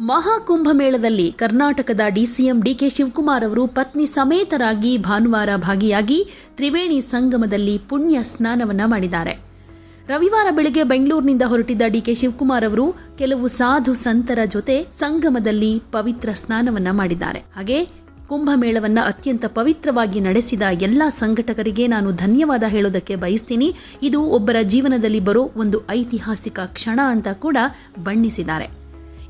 ಮಹಾಕುಂಭಮೇಳದಲ್ಲಿ ಕರ್ನಾಟಕದ DCM DK Shivakumar ಅವರು ಪತ್ನಿ ಸಮೇತರಾಗಿ ಭಾನುವಾರ ಭಾಗಿಯಾಗಿ ತ್ರಿವೇಣಿ ಸಂಗಮದಲ್ಲಿ ಪುಣ್ಯ ಸ್ನಾನವನ್ನ ಮಾಡಿದ್ದಾರೆ. ರವಿವಾರ ಬೆಳಗ್ಗೆ ಬೆಂಗಳೂರಿನಿಂದ ಹೊರಟಿದ್ದ ಡಿಕೆ ಶಿವಕುಮಾರ್ ಅವರು ಕೆಲವು ಸಾಧು ಸಂತರ ಜೊತೆ ಸಂಗಮದಲ್ಲಿ ಪವಿತ್ರ ಸ್ನಾನವನ್ನ ಮಾಡಿದ್ದಾರೆ. ಹಾಗೆ ಕುಂಭಮೇಳವನ್ನ ಅತ್ಯಂತ ಪವಿತ್ರವಾಗಿ ನಡೆಸಿದ ಎಲ್ಲ ಸಂಘಟಕರಿಗೆ ನಾನು ಧನ್ಯವಾದ ಹೇಳೋದಕ್ಕೆ ಬಯಸ್ತೀನಿ. ಇದು ಒಬ್ಬರ ಜೀವನದಲ್ಲಿ ಬರೋ ಒಂದು ಐತಿಹಾಸಿಕ ಕ್ಷಣ ಅಂತ ಕೂಡ ಬಣ್ಣಿಸಿದ್ದಾರೆ.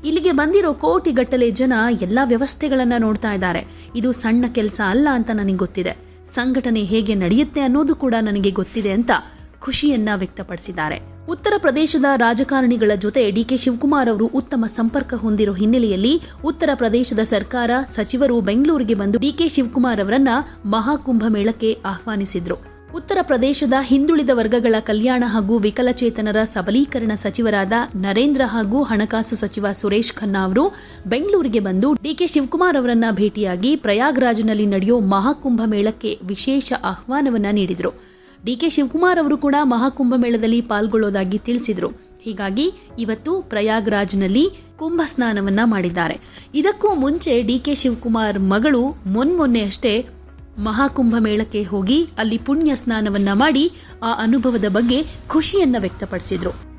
ಇಲ್ಲಿಗೆ ಬಂದಿರೋ ಕೋಟಿಗಟ್ಟಲೆ ಜನ ಎಲ್ಲ ವ್ಯವಸ್ಥೆಗಳನ್ನ ನೋಡ್ತಾ ಇದ್ದಾರೆ. ಇದು ಸಣ್ಣ ಕೆಲಸ ಅಲ್ಲ ಅಂತ ನನಗೆ ಗೊತ್ತಿದೆ. ಸಂಘಟನೆ ಹೇಗೆ ನಡೆಯುತ್ತೆ ಅನ್ನೋದು ಕೂಡ ನನಗೆ ಗೊತ್ತಿದೆ ಅಂತ ಖುಷಿಯನ್ನ ವ್ಯಕ್ತಪಡಿಸಿದ್ದಾರೆ. ಉತ್ತರ ಪ್ರದೇಶದ ರಾಜಕಾರಣಿಗಳ ಜೊತೆ ಡಿಕೆ ಶಿವಕುಮಾರ್ ಅವರು ಉತ್ತಮ ಸಂಪರ್ಕ ಹೊಂದಿರೋ ಹಿನ್ನೆಲೆಯಲ್ಲಿ ಉತ್ತರ ಪ್ರದೇಶದ ಸರ್ಕಾರ ಸಚಿವರು ಬೆಂಗಳೂರಿಗೆ ಬಂದು ಡಿಕೆ ಶಿವಕುಮಾರ್ ಅವರನ್ನ ಮಹಾಕುಂಭ ಮೇಳಕ್ಕೆ ಆಹ್ವಾನಿಸಿದ್ರು. ಉತ್ತರ ಪ್ರದೇಶದ ಹಿಂದುಳಿದ ವರ್ಗಗಳ ಕಲ್ಯಾಣ ಹಾಗೂ ವಿಕಲಚೇತನರ ಸಬಲೀಕರಣ ಸಚಿವರಾದ ನರೇಂದ್ರ ಹಾಗೂ ಹಣಕಾಸು ಸಚಿವ ಸುರೇಶ್ ಖನ್ನಾ ಅವರು ಬೆಂಗಳೂರಿಗೆ ಬಂದು ಡಿಕೆ ಶಿವಕುಮಾರ್ ಅವರನ್ನ ಭೇಟಿಯಾಗಿ ಪ್ರಯಾಗ್ರಾಜ್ನಲ್ಲಿ ನಡೆಯೋ ಮಹಾಕುಂಭ ಮೇಳಕ್ಕೆ ವಿಶೇಷ ಆಹ್ವಾನವನ್ನ ನೀಡಿದರು. ಡಿಕೆ ಶಿವಕುಮಾರ್ ಅವರು ಕೂಡ ಮಹಾಕುಂಭ ಮೇಳದಲ್ಲಿ ಪಾಲ್ಗೊಳ್ಳೋದಾಗಿ ತಿಳಿಸಿದರು. ಹೀಗಾಗಿ ಇವತ್ತು ಪ್ರಯಾಗ್ರಾಜ್ನಲ್ಲಿ ಕುಂಭ ಸ್ನಾನವನ್ನ ಮಾಡಿದ್ದಾರೆ. ಇದಕ್ಕೂ ಮುಂಚೆ ಡಿಕೆ ಶಿವಕುಮಾರ್ ಮಗಳು ಮೊನ್ಮೊನ್ನೆ ಅಷ್ಟೇ ಮಹಾಕುಂಭ ಮೇಳಕ್ಕೆ ಹೋಗಿ ಅಲ್ಲಿ ಪುಣ್ಯ ಸ್ನಾನವನ್ನ ಮಾಡಿ ಆ ಅನುಭವದ ಬಗ್ಗೆ ಖುಷಿಯನ್ನ ವ್ಯಕ್ತಪಡಿಸಿದ್ರು.